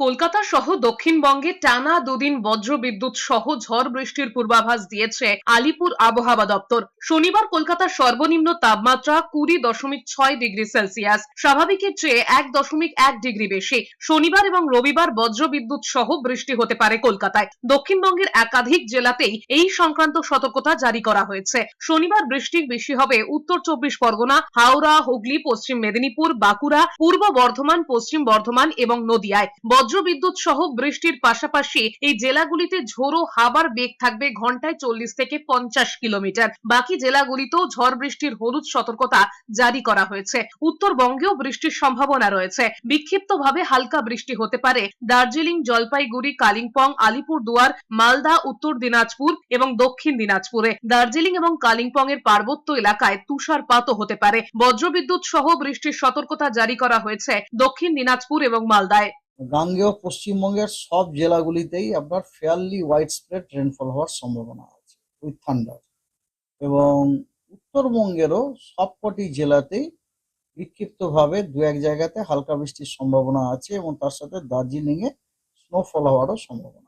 কলকাতা সহ দক্ষিণবঙ্গে টানা দুদিন বজ্র বিদ্যুৎ সহ ঝড় বৃষ্টির পূর্বাভাস দিয়েছে আলিপুর আবহাওয়া দপ্তর। শনিবার কলকাতার সর্বনিম্ন তাপমাত্রা কুড়ি দশমিক ছয় ডিগ্রি সেলসিয়াস স্বাভাবিকের চেয়ে এক দশমিক এক ডিগ্রি বেশি। শনিবার এবং রবিবার বজ্র বিদ্যুৎ সহ বৃষ্টি হতে পারে কলকাতায়। দক্ষিণবঙ্গের একাধিক জেলাতেই এই সংক্রান্ত সতর্কতা জারি করা হয়েছে। শনিবার বৃষ্টি বেশি হবে উত্তর চব্বিশ পরগনা, হাওড়া, হুগলি, পশ্চিম মেদিনীপুর, বাঁকুড়া, পূর্ব বর্ধমান, পশ্চিম বর্ধমান এবং নদিয়ায়। বজ্রবিদ্যুৎ সহ বৃষ্টির পাশাপাশি এই জেলাগুলিতে ঝোড়ো হাওয়ার বেগ থাকবে ঘন্টায় চল্লিশ থেকে পঞ্চাশ কিলোমিটার। বাকি জেলাগুলিতেও ঝড় বৃষ্টির হলুদ সতর্কতা জারি করা হয়েছে। উত্তরবঙ্গেও বৃষ্টির সম্ভাবনা রয়েছে। বিক্ষিপ্তভাবে হালকা বৃষ্টি হতে পারে দার্জিলিং, জলপাইগুড়ি, কালিম্পং, আলিপুরদুয়ার, মালদা, উত্তর দিনাজপুর এবং দক্ষিণ দিনাজপুরে। দার্জিলিং এবং কালিম্পং এর পার্বত্য এলাকায় তুষারপাতও হতে পারে। বজ্রবিদ্যুৎ সহ বৃষ্টির সতর্কতা জারি করা হয়েছে দক্ষিণ দিনাজপুর এবং মালদায়। গাঙ্গেয় পশ্চিমবঙ্গের সব জেলাগুলিতেই আপনার ফেয়ারলি ওয়াইড স্প্রেড রেনফল হওয়ার সম্ভাবনা আছে উইথ থান্ডার এবং উত্তরবঙ্গেরও সবকটি জেলাতেই বিক্ষিপ্তভাবে দু এক জায়গাতে হালকা বৃষ্টির সম্ভাবনা আছে এবং তার সাথে দার্জিলিংয়ে স্নোফল হওয়ারও সম্ভাবনা